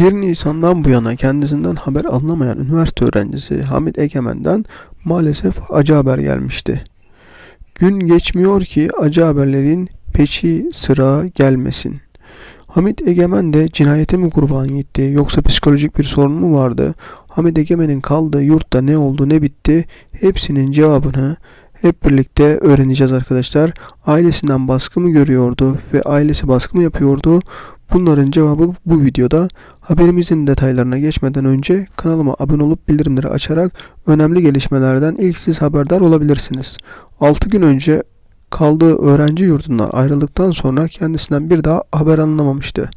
1 Nisan'dan bu yana kendisinden haber alınamayan üniversite öğrencisi Hamit Egemen'den maalesef acı haber gelmişti. Gün geçmiyor ki acı haberlerin peçi sıra gelmesin. Hamit Egemen de cinayete mi kurban gitti yoksa psikolojik bir sorun mu vardı? Hamit Egemen'in kaldığı yurtta ne oldu ne bitti hepsinin cevabını hep birlikte öğreneceğiz arkadaşlar. Ailesinden baskı mı görüyordu ve ailesi baskı mı yapıyordu? Bunların cevabı bu videoda. Haberimizin detaylarına geçmeden önce kanalıma abone olup bildirimleri açarak önemli gelişmelerden ilk siz haberdar olabilirsiniz. 6 gün önce kaldığı öğrenci yurdundan ayrıldıktan sonra kendisinden bir daha haber alınamamıştı.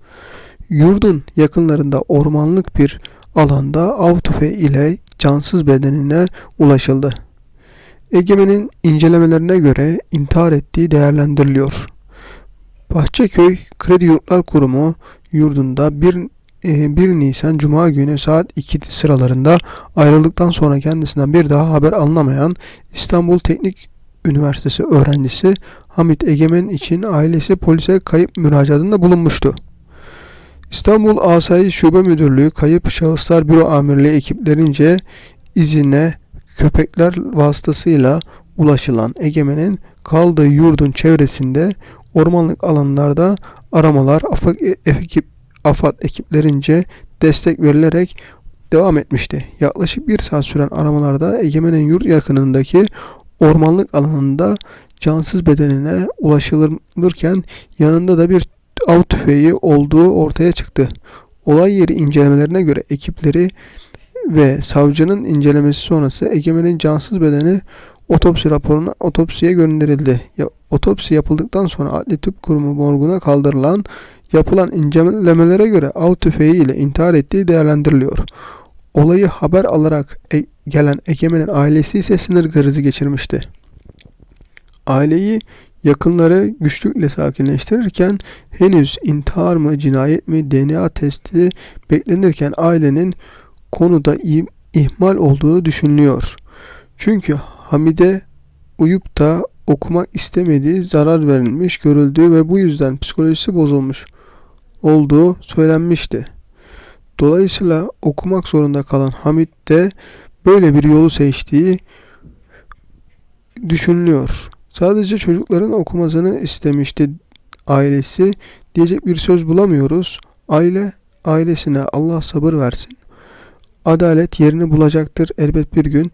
Yurdun yakınlarında ormanlık bir alanda av tüfeği ile cansız bedenine ulaşıldı. Egemen'in incelemelerine göre intihar ettiği değerlendiriliyor. Bahçeköy Kredi Yurtlar Kurumu yurdunda 1, e, 1 Nisan Cuma günü saat 2 sıralarında ayrıldıktan sonra kendisinden bir daha haber alınamayan İstanbul Teknik Üniversitesi öğrencisi Hamit Egemen için ailesi polise kayıp müracaatında bulunmuştu. İstanbul Asayiş Şube Müdürlüğü Kayıp Şahıslar Büro Amirliği ekiplerince izine köpekler vasıtasıyla ulaşılan Egemen'in kaldığı yurdun çevresinde ormanlık alanlarda aramalar AFAD, ekip, AFAD ekiplerince destek verilerek devam etmişti. Yaklaşık bir saat süren aramalarda Egemen'in yurt yakınındaki ormanlık alanında cansız bedenine ulaşılırken yanında da bir av tüfeği olduğu ortaya çıktı. Olay yeri incelemelerine göre ekipleri ve savcının incelemesi sonrası Egemen'in cansız bedeni otopsi raporuna otopsiye gönderildi. Otopsi yapıldıktan sonra Adli Tıp Kurumu morguna kaldırılan yapılan incelemelere göre av tüfeği ile intihar ettiği değerlendiriliyor. Olayı haber alarak e- gelen Egemen'in ailesi ise sinir krizi geçirmişti. Aileyi yakınları güçlükle sakinleştirirken henüz intihar mı cinayet mi DNA testi beklenirken ailenin konuda ihmal olduğu düşünülüyor. Çünkü Hamide uyup da okumak istemediği zarar verilmiş görüldüğü ve bu yüzden psikolojisi bozulmuş olduğu söylenmişti. Dolayısıyla okumak zorunda kalan Hamit de böyle bir yolu seçtiği düşünülüyor. Sadece çocukların okumasını istemişti ailesi diyecek bir söz bulamıyoruz. Aile ailesine Allah sabır versin. Adalet yerini bulacaktır elbet bir gün.